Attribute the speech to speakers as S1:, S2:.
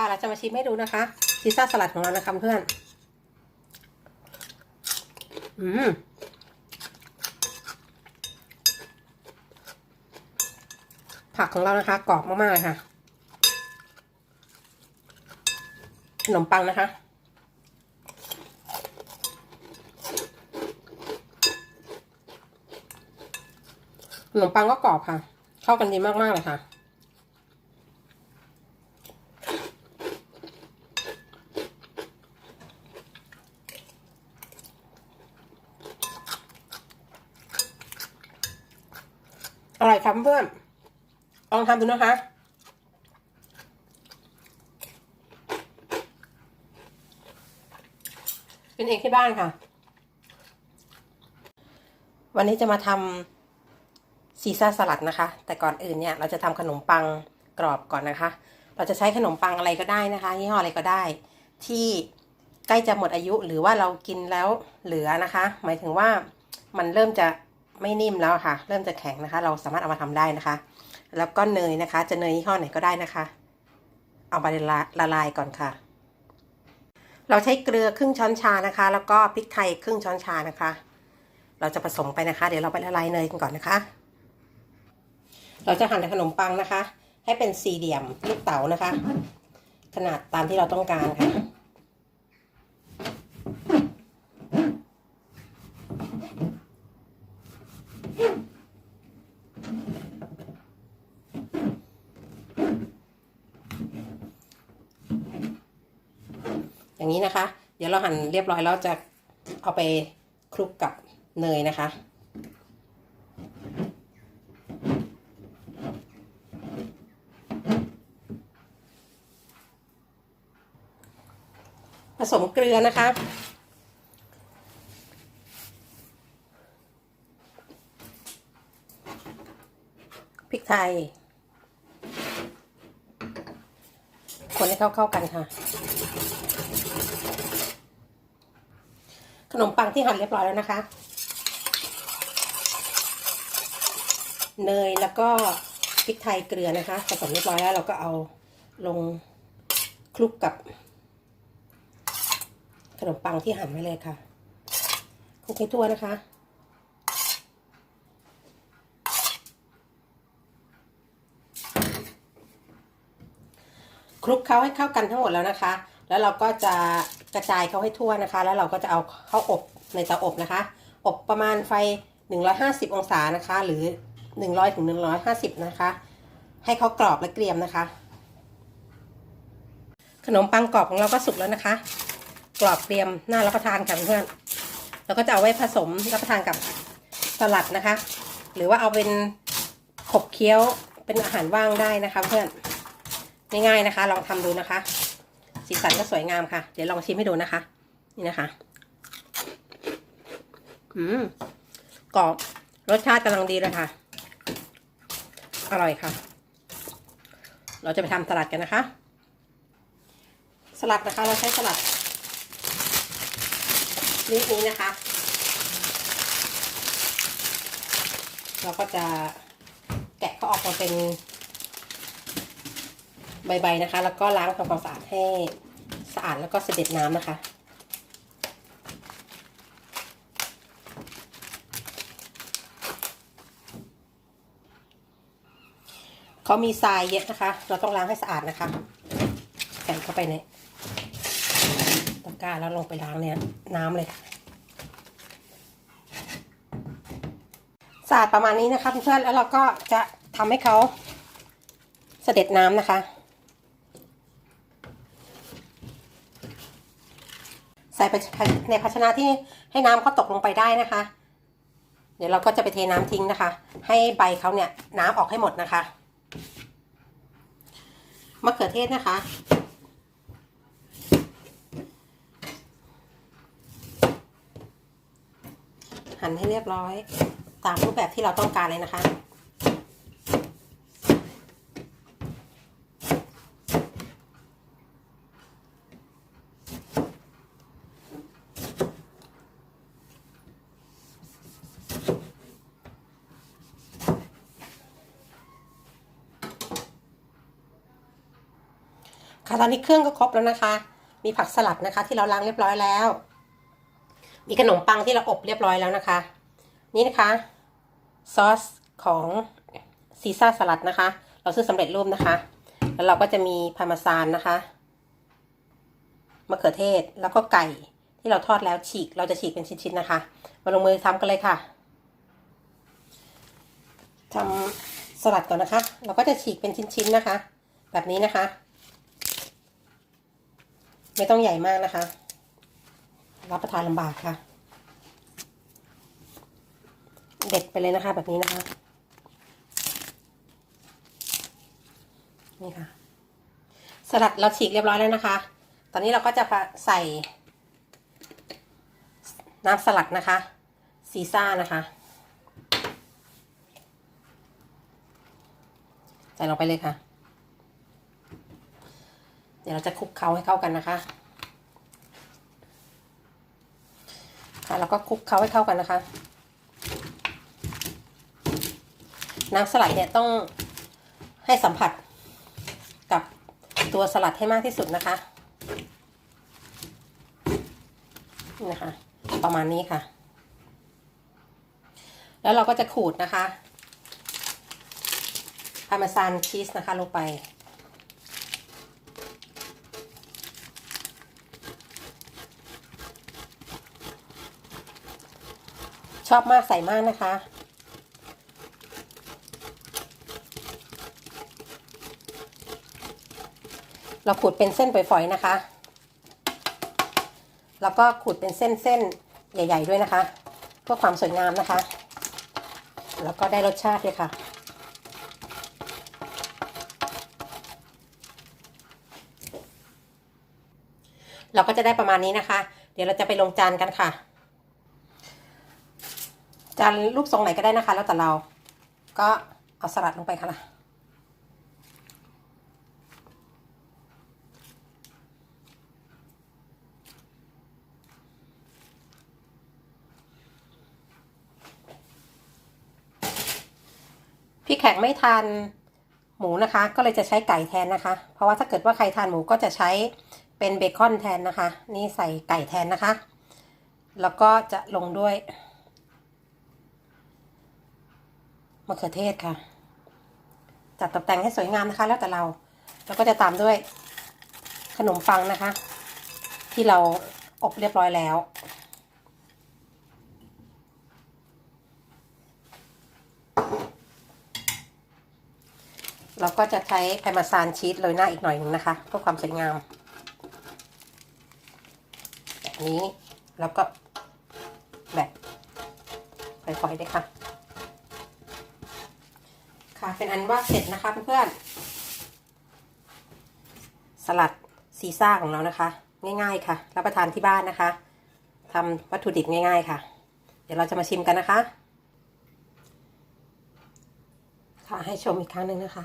S1: ค่ะเราจะมาชิมให้ดูนะคะซีซ่าสลัดของเรานะคะเพื่อน อืมผักของเรานะคะกรอบมากๆเลยค่ะ ขนมปังนะคะ ขนมปังก็กรอบค่ะ เข้ากันดีมากๆเลยค่ะ อร่อย ครับเพื่อนลองทำดูนะคะ เป็นเองที่บ้านค่ะ วันนี้จะมาทำซีซ่าสลัดนะคะ แต่ก่อนอื่นเนี่ย เราจะทำขนมปังกรอบก่อนนะคะ เราจะใช้ขนมปังอะไรก็ได้นะคะยี่ห้ออะไรก็ได้ ที่ใกล้จะหมดอายุหรือว่าเรากินแล้วเหลือนะคะ หมายถึงว่ามันเริ่มจะ ไม่นิ่มแล้วค่ะ เริ่มจะแข็งนะคะ เราสามารถเอามาทำได้นะคะ แล้วก็เนยนะคะ จะเนยยี่ห้อไหนก็ได้นะคะ เอาไปละละลายก่อนค่ะ เราใช้เกลือครึ่งช้อนชานะคะ แล้วก็พริกไทยครึ่งช้อนชานะคะ เราจะผสมไปนะคะ เดี๋ยวเราไปละลายเนยกันก่อนนะคะ เราจะหั่นขนมปังนะคะ ให้เป็นสี่เหลี่ยมลูกเต๋านะคะ ขนาดตามที่เราต้องการค่ะ อย่างนี้นะคะ เดี๋ยวเราหั่นเรียบร้อยแล้วจะเอาไปคลุกกับเนยนะคะ ผสมเกลือนะคะพริกไทย คนให้เข้าเข้ากันค่ะ ขนมปังที่หั่นเรียบร้อยแล้วนะคะ เนยแล้วก็พริกไทยเกลือนะคะผสมเรียบร้อยแล้วเราก็เอาลงคลุกกับ ขนมปังที่หั่นไว้เลยค่ะคลุกให้ทั่วนะคะคลุกเขาให้เข้ากันทั้งหมดแล้วนะคะ แล้วเราก็จะ กระจายเขาให้ทั่วนะคะ แล้วเราก็จะเอาเข้าอบในเตาอบนะคะ อบประมาณไฟ 150 องศานะคะ หรือ 100ถึง150 นะคะ ให้เขากรอบและเกรียมนะคะ ขนมปังกรอบของเราก็สุกแล้วนะคะ กรอบเกรียมน่ารับประทานค่ะเพื่อนเราก็จะเอาไว้ผสมรับประทานกับสลัดนะคะ หรือว่าเอาเป็นขบเคี้ยวเป็นอาหารว่างได้นะคะ เพื่อนง่ายๆนะคะ ลองทำดูนะคะ สีสันก็สวยงามค่ะ เดี๋ยวลองชิมให้ดูนะคะ นี่นะคะ อืมกรอบรสชาติกำลังดีเลยค่ะ อร่อยค่ะ เราจะไปทำสลัดกันนะคะ สลัดนะคะ เราใช้สลัดนี้นี้นะคะ เราก็จะแกะเขาออกมาเป็น ใบๆนะคะ แล้วก็ล้างทำความสะอาดให้สะอาดแล้วก็เสด็จน้ำนะคะ เขามีทรายเยอะนะคะ เราต้องล้างให้สะอาดนะคะใส่เข้าไปในตะกร้าแล้วลงไปล้างเนี่ยน้ำเลยค่ะสะอาดประมาณนี้นะคะเพื่อนๆแล้วเราก็จะทำให้เขาเสด็จน้ำนะคะ ส่ไปในภาชนะที่ให้น้ำเขาตกลงไปได้นะคะ เดี๋ยวเราก็จะไปเทน้ำทิ้งนะคะ ให้ใบเขาเนี่ยน้ำออกให้หมดนะคะมะเขือเทศนะคะ หั่นให้เรียบร้อย ตามรูปแบบที่เราต้องการเลยนะคะ ค่ะตอนนี้เครื่องก็ครบแล้วนะคะ มีผักสลัดนะคะ ที่เราล้างเรียบร้อยแล้ว มีขนมปังที่เราอบเรียบร้อยแล้วนะคะ นี่นะคะซอสของซีซ่าสลัดนะคะ เราซื้อสำเร็จรูปนะคะ แล้วเราก็จะมีพาร์เมซานนะคะมะเขือเทศแล้วก็ไก่ที่เราทอดแล้วฉีก เราจะฉีกเป็นชิ้นๆนะคะ มาลงมือทำกันเลยค่ะทำสลัดก่อนนะคะ เราก็จะฉีกเป็นชิ้นๆนะคะ แบบนี้นะคะ ไม่ต้องใหญ่มากนะคะ รับประทานลำบากค่ะ เด็ดไปเลยนะคะ แบบนี้นะคะ นี่ค่ะ สลัดเราฉีกเรียบร้อยแล้วนะคะ ตอนนี้เราก็จะใส่ น้ำสลัดนะคะ ซีซ่านะคะ ใส่ลงไปเลยค่ะ เดี๋ยวเราจะคลุกเคล้าให้เข้ากันนะคะ ค่ะแล้วก็คลุกเคล้าให้เข้ากันนะคะ น้ำสลัดเนี่ยต้องให้สัมผัสกับตัวสลัดให้มากที่สุดนะคะนะคะ ประมาณนี้ค่ะ แล้วเราก็จะขูดนะคะพาร์เมซานชีสนะคะลงไป ชอบมากใส่มากนะคะ เราขูดเป็นเส้นฝอยๆนะคะ แล้วก็ขูดเป็นเส้นๆใหญ่ ๆ ด้วยนะคะเพื่อความสวยงามนะคะ แล้วก็ได้รสชาติด้วยค่ะเราก็จะได้ประมาณนี้นะคะ เดี๋ยวเราจะไปลงจานกันค่ะ จานรูปทรงไหนก็ได้นะคะ แล้วแต่เรา ก็เอาสลัดลงไปค่ะพี่แขกไม่ทานหมูนะคะ ก็เลยจะใช้ไก่แทนนะคะ เพราะว่าถ้าเกิดว่าใครทานหมูก็จะใช้เป็นเบคอนแทนนะคะ นี่ใส่ไก่แทนนะคะ แล้วก็จะลงด้วย มะเขือเทศค่ะ จัดตกแต่งให้สวยงามนะคะ แล้วแต่เรา แล้วก็จะตามด้วยขนมปังนะคะ ที่เราอบเรียบร้อยแล้ว เราก็จะใช้พาร์เมซานชีสโรยหน้าอีกหน่อยหนึงนะคะเพื่อความสวยงามแบบนี้แล้วก็แบบปล่อยๆเลยค่ะ ค่ะ เป็นอันว่าเสร็จนะคะเพื่อนๆสลัดซีซ่าของเรานะคะ ง่าย ๆ ค่ะ รับประทานที่บ้านนะคะทำวัตถุดิบง่าย ๆ ค่ะ เดี๋ยวเราจะมาชิมกันนะคะ ค่ะให้ชมอีกครั้งหนึ่งนะคะ